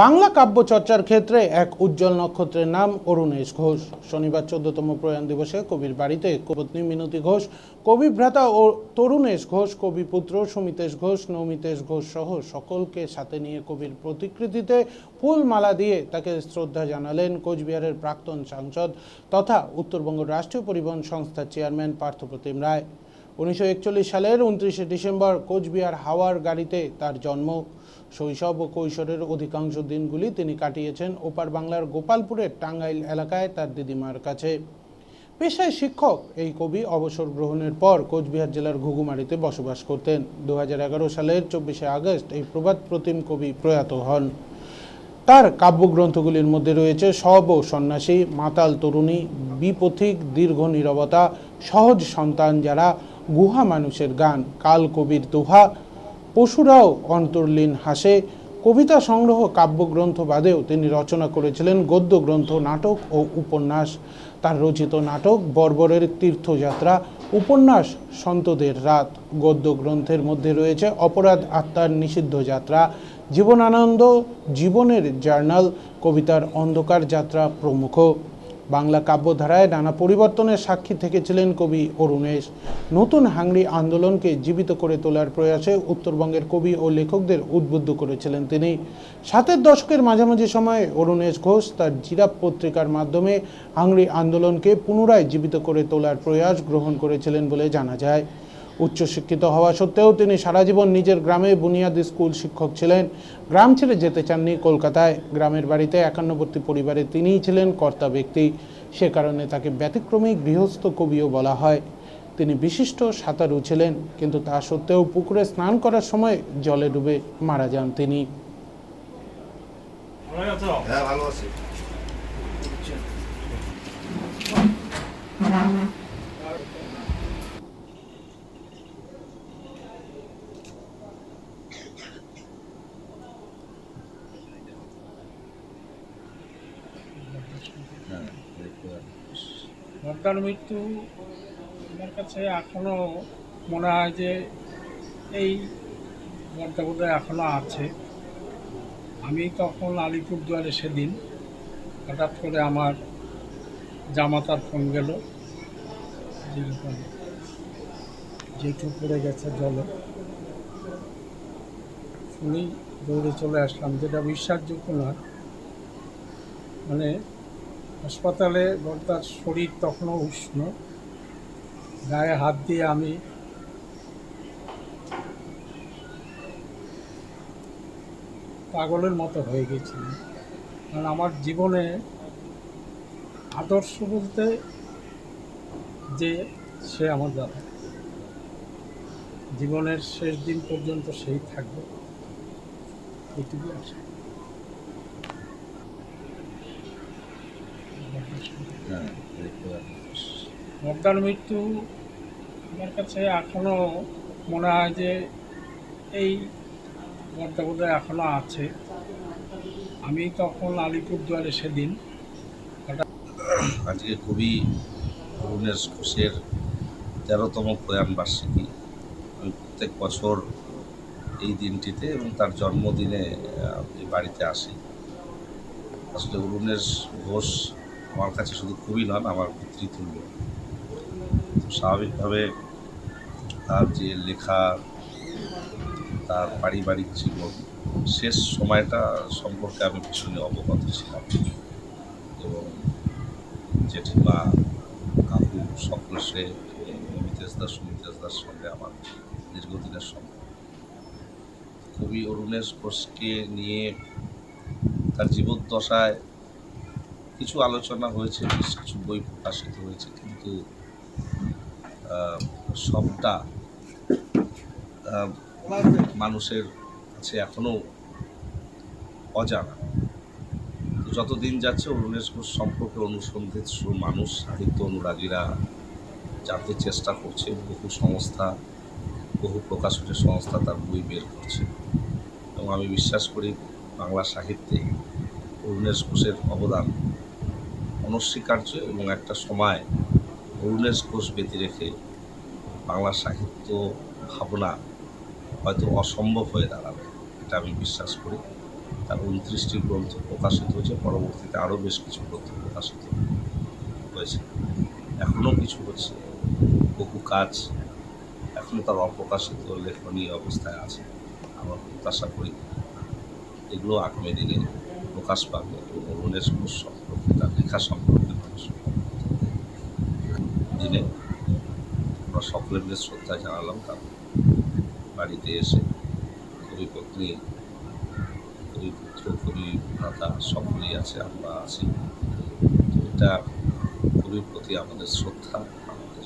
বাংলা কাব্য চর্চার ক্ষেত্রে এক উজ্জ্বল নক্ষত্রের নাম অরুণেশ ঘোষ। শনিবার চোদ্দতম প্রয়াণ দিবসে কবির বাড়িতে কবত্নী মিনতি ঘোষ কবি ভ্রাতা ও তরুণেশ ঘোষ কবি পুত্র সুমিতেশ ঘোষ, নৌমিতেশ ঘোষ সহ সকলকে সাথে নিয়ে কবির প্রতিকৃতিতে ফুল মালা দিয়ে তাকে শ্রদ্ধা জানালেন কোচবিহারের প্রাক্তন সাংসদ তথা উত্তরবঙ্গ রাষ্ট্রীয় পরিবহন সংস্থার চেয়ারম্যান পার্থপ্রতিম রায়। উনিশশো একচল্লিশ সালের উনত্রিশে ডিসেম্বর কোচবিহার হাওয়ার গাড়িতে তার জন্ম। শৈশব ও কৈশোরের অধিকাংশ দিনগুলি তিনি কাটিয়েছেন ওপার বাংলার গোপালপুরের টাঙ্গাইল এলাকায় তার দিদিমার কাছে। পেশায় শিক্ষক, এই কবি অবসর গ্রহণের পর কোচবিহার জেলার ঘুঘুমারিতে বসবাস করতেন। দু হাজার এগারো সালের চব্বিশে আগস্ট এই প্রবাদ প্রতিম কবি প্রয়াত হন। তার কাব্যগ্রন্থগুলির মধ্যে রয়েছে সব ও সন্ন্যাসী, মাতাল তরুণী, বিপথিক, দীর্ঘ নীরবতা, সহজ সন্তান যারা গুহা মানুষের গান, কাল কবির দোহা, পশুরাও অন্তর্লীন হাসে। কবিতা সংগ্রহ কাব্যগ্রন্থ বাদেও তিনি রচনা করেছিলেন গদ্য গ্রন্থ, নাটক ও উপন্যাস। তার রচিত নাটক বর্বরের তীর্থযাত্রা, উপন্যাস সন্তদের রাত। গদ্য গ্রন্থের মধ্যে রয়েছে অপরাধ আত্মার নিষিদ্ধ যাত্রা, জীবনানন্দ জীবনের জার্নাল, কবিতার অন্ধকার যাত্রা প্রমুখ। বাংলা কাব্যধারায় নানা পরিবর্তনের সাক্ষী থেকেছিলেন কবি অরুণেশ। নতুন হাংরি আন্দোলনকে জীবিত করে তোলার প্রয়াসে উত্তরবঙ্গের কবি ও লেখকদের উদ্বুদ্ধ করেছিলেন তিনি। সাতের দশকের মাঝামাঝি সময়ে অরুণেশ ঘোষ তার জিরাপ পত্রিকার মাধ্যমে হাংরি আন্দোলনকে পুনরায় জীবিত করে তোলার প্রয়াস গ্রহণ করেছিলেন বলে জানা যায়। উচ্চশিক্ষিত হওয়া সত্ত্বেও তিনি সারা জীবন নিজের গ্রামে বুনিয়াদী স্কুল শিক্ষক ছিলেন। গ্রাম ছেড়ে যেতে চাননি কলকাতায়। গ্রামের বাড়িতে একান্নবর্তী পরিবারে তিনিই ছিলেন কর্তা ব্যক্তি। সে কারণে তাকে ব্যতিক্রমী গৃহস্থ কবিও বলা হয়। তিনি বিশিষ্ট সাঁতারু ছিলেন কিন্তু তা সত্ত্বেও পুকুরে স্নান করার সময় জলে ডুবে মারা যান তিনি। ভালো আছো। বর্দার মৃত্যু আমার কাছে এখনও মনে হয় যে এই বর্দা বোধহয় এখনও আছে। আমি তখন আলিপুরদুয়ারে সেদিন হঠাৎ করে আমার জামাতার ফোন গেল জেঠু পড়ে গেছে জলে। শুনি দৌড়ে চলে আসলাম। যেটা বিশ্বাসযোগ্য নয়। মানে হাসপাতালে তার শরীর তখনও উষ্ণ। গায়ে হাত দিয়ে আমি পাগলের মতো হয়ে গেছিলাম। কারণ আমার জীবনে আদর্শ বলতে যে সে আমার দাদা। জীবনের শেষ দিন পর্যন্ত সেই থাকবে। এইটুকু আশা। বর্দার মৃত্যু আমার কাছে এখনও মনে হয় যে এই বর্দা বোধহয় এখনও আছে। আমি তখন আলিপুরদুয়ারে সেদিন আজকে কবি অরুণেশ ঘোষের তেরোতম প্রয়াণ বার্ষিকী। আমি প্রত্যেক বছর এই দিনটিতে এবং তার জন্মদিনে এই বাড়িতে আসি। আসলে অরুণেশ ঘোষ আমার কাছে শুধু কবি নন, আমার পিতৃতুল্য। স্বাভাবিকভাবে তার যে লেখা, তার পারিবারিক জীবন, শেষ সময়টা সম্পর্কে আমি ভীষণই অবগত ছিলাম। এবং জেঠিমা, কাকু সকল সে অমিতেশ দাস সুমিতেশ দাস সঙ্গে আমার দীর্ঘদিনের সম্পর্ক। কবি অরুণেশ ঘোষকে নিয়ে তার জীবদ্দশায় কিছু আলোচনা হয়েছে, বেশ কিছু বই প্রকাশিত হয়েছে, কিন্তু সবটা মানুষের কাছে এখনও অজানা। তো যত দিন যাচ্ছে অরুণেশ ঘোষ সম্পর্কে অনুসন্ধিৎসু মানুষ, সাহিত্য অনুরাগীরা জানতে চেষ্টা করছে, বহু সংস্থা, বহু প্রকাশনের সংস্থা তার বই বের করছে। এবং আমি বিশ্বাস করি বাংলা সাহিত্যে অরুণেশ ঘোষের অবদান অনস্বীকার্য এবং একটা সময় অরুণেশ ঘোষ ব্যতী রেখে বাংলা সাহিত্য ভাবনা হয়তো অসম্ভব হয়ে দাঁড়াবে, এটা আমি বিশ্বাস করি। তার উনত্রিশটি গ্রন্থ প্রকাশিত হয়েছে, পরবর্তীতে আরও বেশ কিছু গ্রন্থ প্রকাশিত হয়েছে। এখনও কিছু হচ্ছে, বহু কাজ এখনও তার অপ্রকাশিত লেখনী অবস্থায় আছে, আমরা প্রত্যাশা করি। এগুলো আগামী দিনে প্রকাশ পাবে অরুণের সম্পর্কে তার লেখা সম্পর্কে দিনে আমরা সকলে মিলে শ্রদ্ধা জানালাম তার বাড়িতে এসে কবি পত্নী, কবি পুত্র, কবি ভ্রাতা সকলেই আছে, আমরা আছি। এটা কবির প্রতি আমাদের শ্রদ্ধা, আমাদের